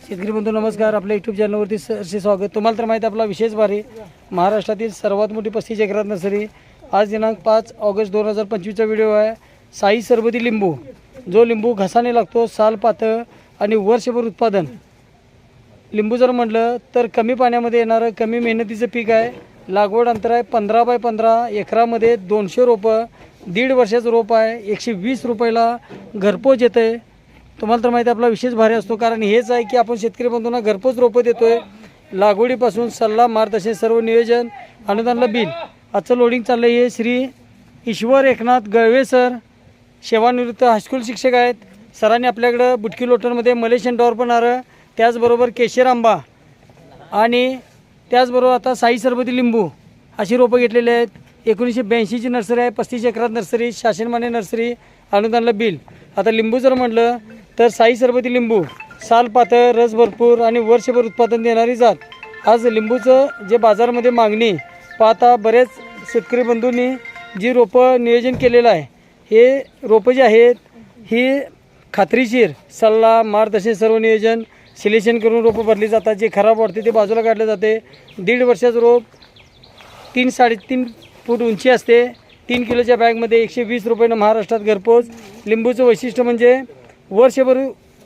शेतकरी बंधू नमस्कार. आपल्या यूट्यूब चॅनलवरती सरसे स्वागत. तुम्हाला तर माहिती आपला विशेष भारी महाराष्ट्रातील सर्वात मोठी पस्तीस एकरात नर्सरी. आज दिनांक पाच ऑगस्ट दोन हजार पंचवीसचा व्हिडिओ आहे. साई सरबती लिंबू. जो लिंबू घसाने लागतो साल पातळ आणि वर्षभर उत्पादन. लिंबू जर म्हटलं तर कमी पाण्यामध्ये येणारं कमी मेहनतीचं पीक आहे. लागवड अंतर आहे पंधरा बाय पंधरा एकरामध्ये दोनशे रोपं दीड वर्षाचं रोप आहे. एकशे वीस रुपयाला घरपोच येतं आहे तुम्हाला तर माहिती आपला विशेष भारी असतो कारण हेच आहे की आपण शेतकरी बंधूंना घरपोच रोपं देतो आहे लागवडीपासून सल्ला मार्गदर्शन सर्व नियोजन अनुदानला बिल. आजचं लोडिंग चाललं आहे हे श्री ईश्वर एकनाथ गळवे सर सेवानिवृत्त हायस्कूल शिक्षक आहेत. सरांनी आपल्याकडं बुटकी लोटरमध्ये मलेशियन डॉर पण आलं त्याचबरोबर केशर आंबा आणि त्याचबरोबर आता साई सरबती लिंबू अशी रोपं घेतलेली आहेत. एकोणीसशे ब्याऐंशीची नर्सरी आहे पस्तीस एकरात नर्सरी शासनमान्य नर्सरी अनुदानला बिल. आता लिंबू जर म्हटलं तर साई सरबती लिंबू साल पातळ रस भरपूर आणि वर्षभर उत्पादन देणारी जात. आज लिंबूचं जे बाजारामध्ये मागणी पाहता बरेच शेतकरी बंधूंनी जी रोपं नियोजन केलेलं आहे हे रोपं जी आहेत ही खात्रीशीर सल्ला मार्गदर्शन सर्व नियोजन सिलेक्शन करून रोपं भरली जातात. जे खराब वाटते ते बाजूला काढले जाते. दीड वर्षाचं रोप तीन साडेतीन फूट उंची असते. तीन किलोच्या बॅगमध्ये एकशे वीस रुपयानं महाराष्ट्रात घरपोच. लिंबूचं वैशिष्ट्य म्हणजे वर्षभर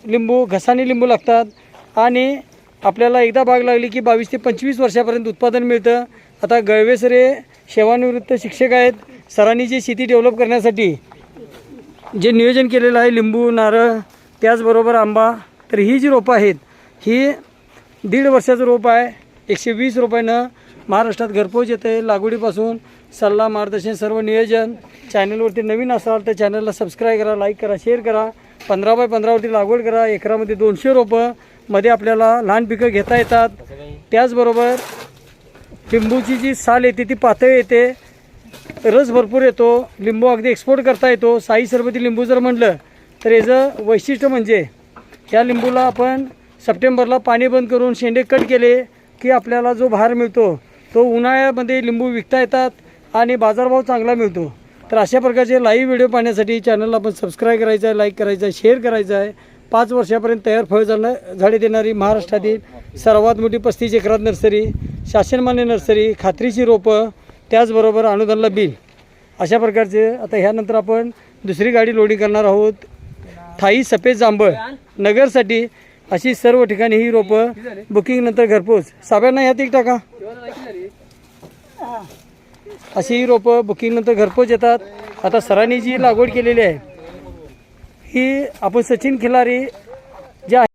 लिंबू घसाने लिंबू लागतात आणि आपल्याला एकदा बाग लागली की बावीस ते पंचवीस वर्षापर्यंत उत्पादन मिळतं. आता गळवे सर हे सेवानिवृत्त शिक्षक आहेत. सरांनी जी शेती डेव्हलप करण्यासाठी जे नियोजन केलेलं आहे लिंबू नारळ त्याचबरोबर आंबा तर ही जी रोपं आहेत ही दीड वर्षाचं रोप आहे. एकशे वीस रुपयानं महाराष्ट्रात घरपोच येतं. आहे लागवडीपासून सल्ला मार्गदर्शन सर्व नियोजन. चॅनलवरती नवीन असाल तर चॅनलला सबस्क्राईब करा लाईक करा शेअर करा. पंधरा बाय पंधरावरती लागवड करा एकरामध्ये दोनशे रोपं मध्ये आपल्याला लहान पिकं घेता येतात. त्याचबरोबर लिंबूची जी साल येते ती पातळ येते. रस भरपूर येतो लिंबू अगदी एक्सपोर्ट करता येतो. साई सरबती लिंबू जर म्हटलं तर याचं वैशिष्ट्य म्हणजे या लिंबूला आपण सप्टेंबरला पाणी बंद करून शेंडे कट केले की आपल्याला जो भार मिळतो तो उन्हाळ्यामध्ये लिंबू विकता येतात आणि बाजारभाव चांगला मिळतो. तर अशा प्रकारचे लाईव्ह व्हिडिओ पाहण्यासाठी चॅनलला आपण सबस्क्राईब करायचं आहे लाईक करायचं आहे शेअर करायचं आहे. पाच वर्षापर्यंत तयार फळ झालं झाडे देणारी महाराष्ट्रातील सर्वात मोठी पस्तीस एकरात नर्सरी शासनमान्य नर्सरी खात्रीची रोपं त्याचबरोबर अनुदानला बिल. अशा प्रकारचे आता ह्यानंतर आपण दुसरी गाडी लोडिंग करणार आहोत. थाई सफेद जांभळ नगरसाठी अशी सर्व ठिकाणी ही रोपं बुकिंगनंतर घरपोच. साब्यांना ह्यात एक टाका. अशी ही रोपं बुकिंगनंतर घरपोच येतात. आता सरांनी जी लागवड केलेली आहे ही आपण सचिन खिलारी जे आहे